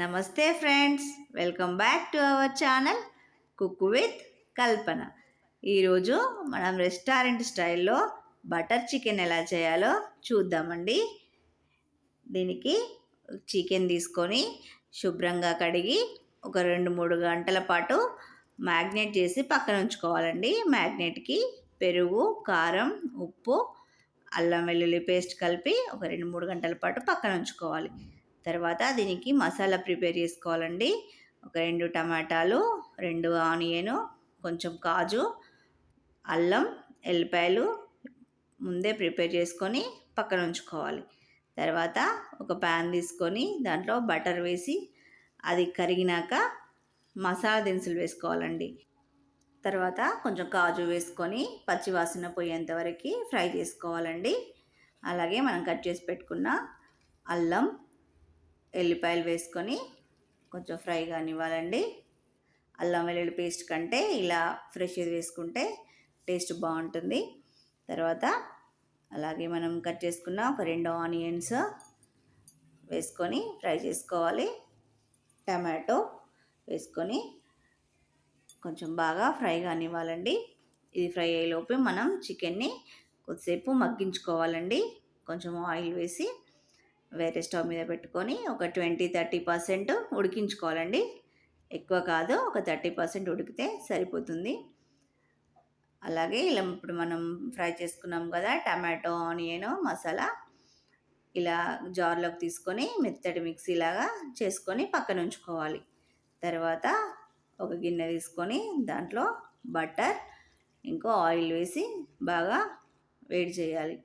నమస్తే friends welcome back to our channel cook with Kalpana. ఈరోజు మనం రెస్టారెంట్ స్టైల్లో బటర్ చికెన్ ఎలా చేయాలో చూద్దామండి. దీనికి చికెన్ తీసుకొని శుభ్రంగా కడిగి ఒక రెండు మూడు గంటల పాటు మ్యాగ్నేట్ చేసి పక్కన ఉంచుకోవాలండి. మ్యాగ్నేట్కి పెరుగు కారం ఉప్పు అల్లం వెల్లుల్లి పేస్ట్ కలిపి ఒక రెండు మూడు గంటల పాటు పక్కన ఉంచుకోవాలి. తర్వాత దీనికి మసాలా ప్రిపేర్ చేసుకోవాలండి. ఒక రెండు టమాటాలు రెండు ఆనియను కొంచెం కాజు అల్లం ఎల్లిపాయలు ముందే ప్రిపేర్ చేసుకొని పక్కన ఉంచుకోవాలి. తర్వాత ఒక ప్యాన్ తీసుకొని దాంట్లో బటర్ వేసి అది కరిగినాక మసాలా దినుసులు వేసుకోవాలండి. తర్వాత కొంచెం కాజు వేసుకొని పచ్చివాసన పోయేంత వరకు ఫ్రై చేసుకోవాలండి. అలాగే మనం కట్ చేసి పెట్టుకున్న అల్లం ఎల్లిపాయలు వేసుకొని కొంచెం ఫ్రై కానివ్వాలండి. అల్లం వెల్లుల్లి పేస్ట్ కంటే ఇలా ఫ్రెష్ వేసుకుంటే టేస్ట్ బాగుంటుంది. తర్వాత అలాగే మనం కట్ చేసుకున్న ఒక రెండు ఆనియన్స్ వేసుకొని ఫ్రై చేసుకోవాలి. టమాటో వేసుకొని కొంచెం బాగా ఫ్రై కానివ్వాలండి. ఇది ఫ్రై అయ్యేలోపు మనం చికెన్ని కొద్దిసేపు మగ్గించుకోవాలండి. కొంచెం ఆయిల్ వేసి వేరే స్టవ్ మీద పెట్టుకొని ఒక ట్వంటీ థర్టీ పర్సెంట్ ఉడికించుకోవాలండి. ఎక్కువ కాదు ఒక థర్టీ పర్సెంట్ ఉడికితే సరిపోతుంది. అలాగే ఇలా ఇప్పుడు మనం ఫ్రై చేసుకున్నాం కదా టమాటో ఆనియన్ మసాలా ఇలా జార్లోకి తీసుకొని మెత్తటి మిక్సీలాగా చేసుకొని పక్కన ఉంచుకోవాలి. తర్వాత ఒక గిన్నె తీసుకొని దాంట్లో బటర్ ఇంకో ఆయిల్ వేసి బాగా వేడి చేయాలి.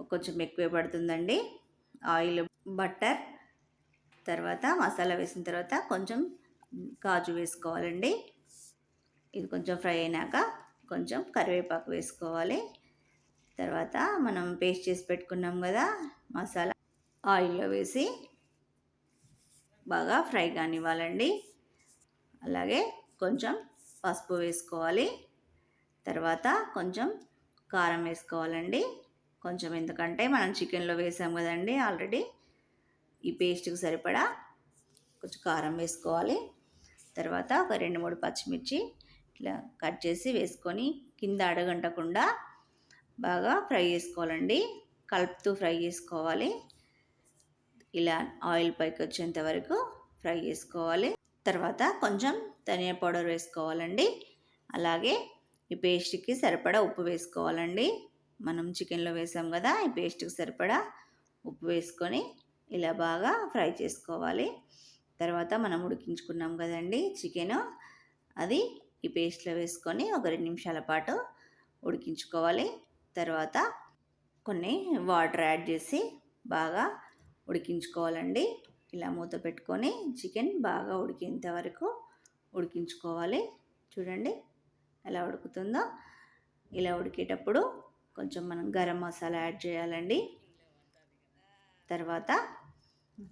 కొంచెం ఎక్కువే పడుతుందండి. ఆయిల్ బట్టర్ తర్వాత మసాలా వేసిన తర్వాత కొంచెం కాజు వేసుకోవాలండి. ఇది కొంచెం ఫ్రై అయినాక కొంచెం కరివేపాకు వేసుకోవాలి. తర్వాత మనం పేస్ట్ చేసి పెట్టుకున్నాం కదా మసాలా ఆయిల్లో వేసి బాగా ఫ్రై కానివ్వాలండి. అలాగే కొంచెం పసుపు వేసుకోవాలి. తర్వాత కొంచెం కారం వేసుకోవాలండి. కొంచెం ఎందుకంటే మనం చికెన్లో వేసాం కదండి ఆల్రెడీ. ఈ పేస్ట్కి సరిపడా కొంచెం కారం వేసుకోవాలి. తర్వాత ఒక రెండు మూడు పచ్చిమిర్చి ఇట్లా కట్ చేసి వేసుకొని కింద అడగంటకుండా బాగా ఫ్రై చేసుకోవాలండి. కలుపుతూ ఫ్రై చేసుకోవాలి. ఇలా ఆయిల్ పైకి వచ్చేంత వరకు ఫ్రై చేసుకోవాలి. తర్వాత కొంచెం ధనియా పౌడర్ వేసుకోవాలండి. అలాగే ఈ పేస్ట్కి సరిపడా ఉప్పు వేసుకోవాలండి. మనం చికెన్లో వేసాం కదా ఈ పేస్ట్కి సరిపడా ఉప్పు వేసుకొని ఇలా బాగా ఫ్రై చేసుకోవాలి. తర్వాత మనం ఉడికించుకున్నాం కదండి చికెన్ అది ఈ పేస్ట్లో వేసుకొని ఒక రెండు నిమిషాల పాటు ఉడికించుకోవాలి. తర్వాత కొన్ని వాటర్ యాడ్ చేసి బాగా ఉడికించుకోవాలండి. ఇలా మూత పెట్టుకొని చికెన్ బాగా ఉడికేంత వరకు ఉడికించుకోవాలి. చూడండి ఎలా ఉడుకుతుందో. ఇలా ఉడికేటప్పుడు కొంచెం మనం గరం మసాలా యాడ్ చేయాలండి. తర్వాత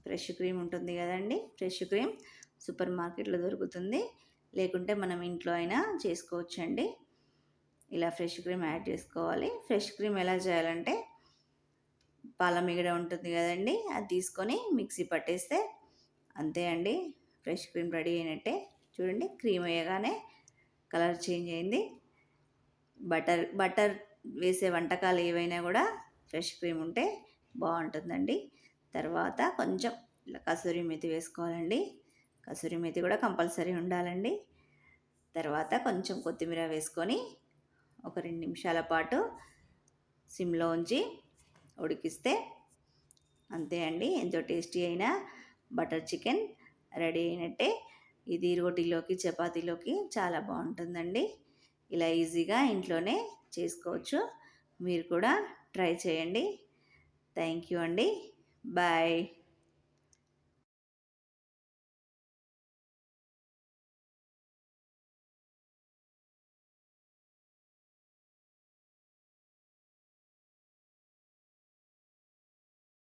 ఫ్రెష్ క్రీమ్ ఉంటుంది కదండి ఫ్రెష్ క్రీమ్ సూపర్ మార్కెట్లో దొరుకుతుంది. లేకుంటే మనం ఇంట్లో అయినా చేసుకోవచ్చండి. ఇలా ఫ్రెష్ క్రీమ్ యాడ్ చేసుకోవాలి. ఫ్రెష్ క్రీమ్ ఎలా చేయాలంటే పాల మిగడ ఉంటుంది కదండి అది తీసుకొని మిక్సీ పట్టేస్తే అంతే అండి. ఫ్రెష్ క్రీమ్ రెడీ అయినట్టే. చూడండి క్రీమ్ వేయగానే కలర్ చేంజ్ అయింది. బటర్ బటర్ వేసే వంటకాలు ఏవైనా కూడా ఫ్రెష్ క్రీమ్ ఉంటే బాగుంటుందండి. తర్వాత కొంచెం ఇలా కసూరి మెతి వేసుకోవాలండి. కసూరి మెతి కూడా కంపల్సరీ ఉండాలండి. తర్వాత కొంచెం కొత్తిమీర వేసుకొని ఒక రెండు నిమిషాల పాటు సిమ్లో ఉంచి ఉడికిస్తే అంతే అండి. ఎంతో టేస్టీ అయిన బటర్ చికెన్ రెడీ అయినట్టే ఇది రోటీలోకి చపాతీలోకి చాలా బాగుంటుందండి. ఇలా ఈజీగా ఇంట్లోనే చేసుకోవచ్చు. మీరు కూడా ట్రై చేయండి. థ్యాంక్ యూ అండి. బాయ్.